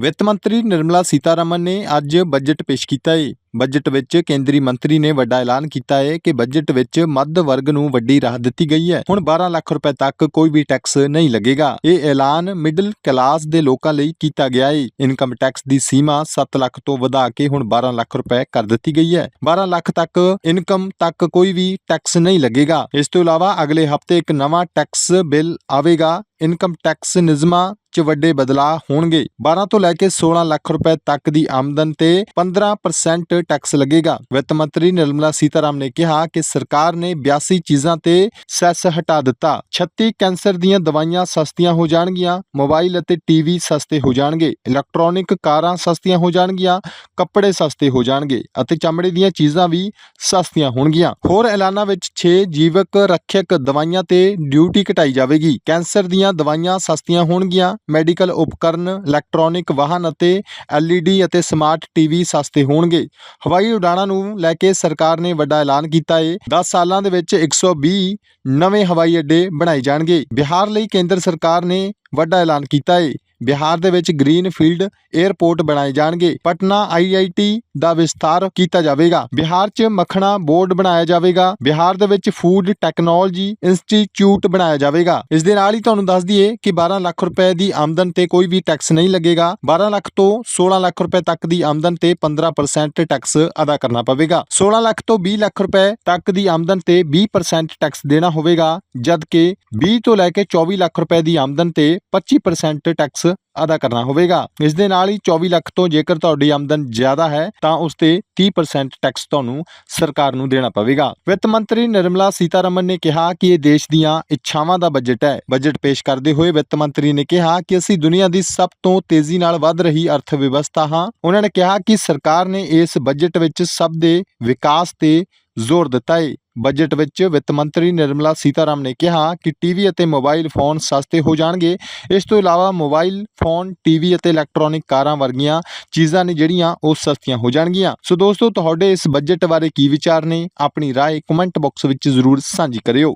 ਵਿੱਤ ਮੰਤਰੀ ਨਿਰਮਲਾ ਸੀਤਾਰਮਨ ਨੇ ਅੱਜ ਬਜਟ ਪੇਸ਼ ਕੀਤਾ ਹੈ ਬਜਟ ਵਿੱਚ ਕੇਂਦਰੀ ਮੰਤਰੀ ਨੇ ਵੱਡਾ ਐਲਾਨ ਕੀਤਾ ਹੈ ਕਿ ਬਜਟ ਵਿੱਚ ਮੱਧ ਵਰਗ ਨੂੰ ਵੱਡੀ ਰਾਹਤ ਦਿੱਤੀ ਗਈ ਹੈ। ਹੁਣ 12 ਲੱਖ ਰੁਪਏ ਤੱਕ ਕੋਈ ਵੀ ਟੈਕਸ ਨਹੀਂ ਲੱਗੇਗਾ। ਇਹ ਐਲਾਨ ਮਿਡਲ ਕਲਾਸ ਦੇ ਲੋਕਾਂ ਲਈ ਕੀਤਾ ਗਿਆ ਹੈ ਇਨਕਮ ਟੈਕਸ ਦੀ ਸੀਮਾ 7 ਲੱਖ ਤੋਂ ਵਧਾ ਕੇ ਹੁਣ 12 ਲੱਖ ਰੁਪਏ ਕਰ ਦਿੱਤੀ ਗਈ ਹੈ। 12 ਲੱਖ ਤੱਕ ਇਨਕਮ ਤੱਕ ਕੋਈ ਵੀ ਟੈਕਸ ਨਹੀਂ ਲੱਗੇਗਾ। ਇਸ ਤੋਂ ਇਲਾਵਾ ਅਗਲੇ ਹਫ਼ਤੇ ਇੱਕ ਨਵਾਂ ਟੈਕਸ ਬਿੱਲ ਆਵੇਗਾ। ਇਨਕਮ ਟੈਕਸ ਨਿਯਮਾਂ 'ਚ ਵੱਡੇ ਬਦਲਾਅ ਹੋਣਗੇ। 12 ਤੋਂ ਲੈ ਕੇ 16 ਲੱਖ ਰੁਪਏ ਤੱਕ ਦੀ ਆਮਦਨ ਤੇ 15% ਟੈਕਸ ਲੱਗੇਗਾ। ਵਿੱਤ ਮੰਤਰੀ ਨਿਰਮਲਾ ਸੀਤਾਰਾਮ ਨੇ ਕਿਹਾ ਕਿ ਸਰਕਾਰ ਨੇ 82 ਚੀਜ਼ਾਂ ਤੇ ਸੈਸ ਹਟਾ ਦਿੱਤਾ। 36 ਕੈਂਸਰ ਦੀਆਂ ਦਵਾਈਆਂ ਸਸਤੀਆਂ ਹੋ ਜਾਣਗੀਆਂ, ਮੋਬਾਈਲ ਅਤੇ ਟੀਵੀ ਸਸਤੇ ਹੋ ਜਾਣਗੇ, ਇਲੈਕਟ੍ਰੋਨਿਕ ਕਾਰਾਂ ਸਸਤੀਆਂ ਹੋ ਜਾਣਗੀਆਂ, ਕੱਪੜੇ ਸਸਤੇ ਹੋ ਜਾਣਗੇ ਅਤੇ ਚਮੜੇ ਦੀਆਂ ਚੀਜ਼ਾਂ ਵੀ ਸਸਤੀਆਂ ਹੋਣਗੀਆਂ। ਹੋਰ ਐਲਾਨਾਂ ਵਿੱਚ 6 ਜੀਵਕ ਰੱਖਿਅਕ ਦਵਾਈਆਂ ਤੇ ਡਿਊਟੀ ਘਟਾਈ ਜਾਵੇਗੀ। ਕੈਂਸਰ ਦੀਆਂ ਦਵਾਈਆਂ ਸਸਤੀਆਂ ਹੋਣਗੀਆਂ। ਮੈਡੀਕਲ ਉਪਕਰਨ, ਇਲੈਕਟ੍ਰੋਨਿਕ ਵਾਹਨ ਅਤੇ LED ਅਤੇ ਸਮਾਰਟ ਟੀਵੀ ਸਸਤੇ ਹੋਣਗੇ। ਹਵਾਈ ਉਡਾਣਾਂ ਨੂੰ ਲੈ ਕੇ ਸਰਕਾਰ ਨੇ ਵੱਡਾ ਐਲਾਨ ਕੀਤਾ ਏ। 10 ਸਾਲਾਂ ਦੇ ਵਿੱਚ 120 ਨਵੇਂ ਹਵਾਈ ਅੱਡੇ ਬਣਾਏ ਜਾਣਗੇ। ਬਿਹਾਰ ਲਈ ਕੇਂਦਰ ਸਰਕਾਰ ਨੇ ਵੱਡਾ ਐਲਾਨ ਕੀਤਾ ਏ। ਬਿਹਾਰ ਦੇ ਵਿੱਚ ਗ੍ਰੀਨ ਫੀਲਡ 에ਅਰਪੋਰਟ ਬਣਾਏ ਜਾਣਗੇ। ਪਟਨਾ ਆਈਆਈਟੀ ਦਾ ਵਿਸਤਾਰ ਕੀਤਾ ਜਾਵੇਗਾ। ਬਿਹਾਰ 'ਚ ਮੱਖਣਾ ਬੋਰਡ ਬਣਾਇਆ ਜਾਵੇਗਾ। ਬਿਹਾਰ ਦੇ ਵਿੱਚ ਫੂਡ ਟੈਕਨੋਲੋਜੀ ਇੰਸਟੀਚਿਊਟ ਬਣਾਇਆ ਜਾਵੇਗਾ। ਇਸ ਦੇ ਨਾਲ ਹੀ ਤੁਹਾਨੂੰ ਦੱਸ ਦਈਏ ਕਿ 12 ਲੱਖ ਰੁਪਏ ਦੀ ਆਮਦਨ ਤੇ ਕੋਈ ਵੀ ਟੈਕਸ ਨਹੀਂ ਲੱਗੇਗਾ। 12 ਲੱਖ ਤੋਂ 16 ਲੱਖ ਰੁਪਏ ਤੱਕ ਦੀ ਆਮਦਨ ਤੇ 15% ਟੈਕਸ ਅਦਾ ਕਰਨਾ ਪਵੇਗਾ। 16 ਲੱਖ ਤੋਂ 20 ਲੱਖ ਰੁਪਏ ਤੱਕ ਦੀ ਆਮਦਨ ਤੇ 20% ਟੈਕਸ ਦੇਣਾ ਹੋਵੇਗਾ। ਜਦਕਿ 20 ਤੋਂ ਲੈ ਕੇ 24 ਲੱਖ ਰੁਪਏ ਦੀ ਆਮਦਨ ਤੇ 25% ਟੈਕਸ ਅਦਾ ਕਰਨਾ ਹੋਵੇਗਾ। ਇਸ ਦੇ ਨਾਲ ਹੀ 24 ਲੱਖ ਤੋਂ ਜੇਕਰ ਤੁਹਾਡੀ ਆਮਦਨ ਜ਼ਿਆਦਾ ਹੈ, ਤਾਂ ਉਸ ਤੇ 30% ਟੈਕਸ ਤੁਹਾਨੂੰ ਸਰਕਾਰ ਨੂੰ ਦੇਣਾ ਪਵੇਗਾ। ਵਿੱਤ ਮੰਤਰੀ ਨਿਰਮਲਾ ਸੀਤਾਰਮਨ ਨੇ ਕਿਹਾ ਕਿ ਇਹ ਦੇਸ਼ ਦੀਆਂ ਇੱਛਾਵਾਂ ਦਾ ਬਜਟ ਹੈ। ਬਜਟ ਪੇਸ਼ ਕਰਦੇ ਹੋਏ ਵਿੱਤ ਮੰਤਰੀ ਨੇ ਕਿਹਾ ਕਿ ਅਸੀਂ ਦੁਨੀਆ ਦੀ ਸਭ ਤੋਂ ਤੇਜ਼ੀ ਨਾਲ ਵੱਧ ਰਹੀ ਅਰਥ ਵਿਵਸਥਾ ਹਾਂ। ਉਹਨਾਂ ਨੇ ਕਿਹਾ ਕਿ ਸਰਕਾਰ ਨੇ ਇਸ ਬਜਟ ਵਿੱਚ ਸਭ ਦੇ ਵਿਕਾਸ ਤੇ ਜ਼ੋਰ ਦਿੱਤਾ ਹੈ ਬਜਟ ਵਿੱਚ ਵਿੱਤ ਮੰਤਰੀ ਨਿਰਮਲਾ ਸੀਤਾਰਾਮ ਨੇ ਕਿਹਾ ਕਿ ਟੀਵੀ ਅਤੇ ਮੋਬਾਈਲ ਫੋਨ ਸਸਤੇ ਹੋ ਜਾਣਗੇ ਇਸ ਤੋਂ ਇਲਾਵਾ ਮੋਬਾਈਲ ਫੋਨ ਟੀਵੀ ਅਤੇ ਇਲੈਕਟ੍ਰੋਨਿਕ ਕਾਰਾਂ ਵਰਗੀਆਂ ਚੀਜ਼ਾਂ ਨੇ ਜਿਹੜੀਆਂ ਉਹ ਸਸਤੀਆਂ ਹੋ ਜਾਣਗੀਆਂ ਸੋ ਦੋਸਤੋ ਤੁਹਾਡੇ ਇਸ ਬਜਟ ਬਾਰੇ ਕੀ ਵਿਚਾਰ ਨੇ ਆਪਣੀ رائے ਕਮੈਂਟ ਬਾਕਸ ਵਿੱਚ ਜ਼ਰੂਰ ਸਾਂਝੀ ਕਰਿਓ